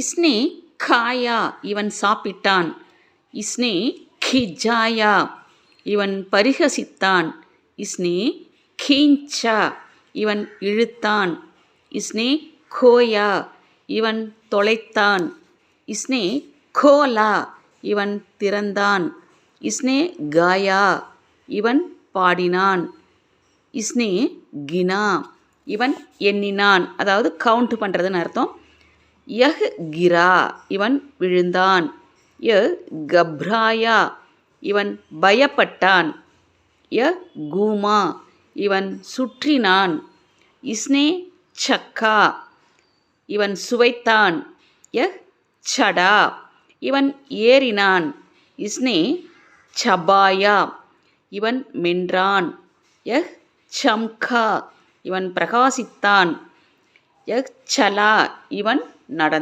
இஸ்னே காயா இவன் சாப்பிட்டான். இஸ்னே கிஜாயா இவன் பரிகசித்தான். இஸ்னே கீஞ்சா இவன் இழுத்தான். இஸ்னே கோயா இவன் தொலைத்தான். இஸ்னே கோலா இவன் திறந்தான். இஸ்னே காயா இவன் பாடினான். இஸ்னே கினா இவன் எண்ணினான். அதாவது கவுண்ட் பண்ணுறதுன்னு அர்த்தம். யஹ் கிரா இவன் விழுந்தான். ய கப்ராயா இவன் பயப்பட்டான். ய கூமா இவன் சுற்றினான். இஸ்னே சக்கா இவன் சுவைத்தான். ய சடா இவன் ஏறினான். இஸ்னே சபாயா இவன் மென்றான். யஹ் சம்கா இவன் பிரகாசித்தான். யஹ் சலா இவன் நடந்தான்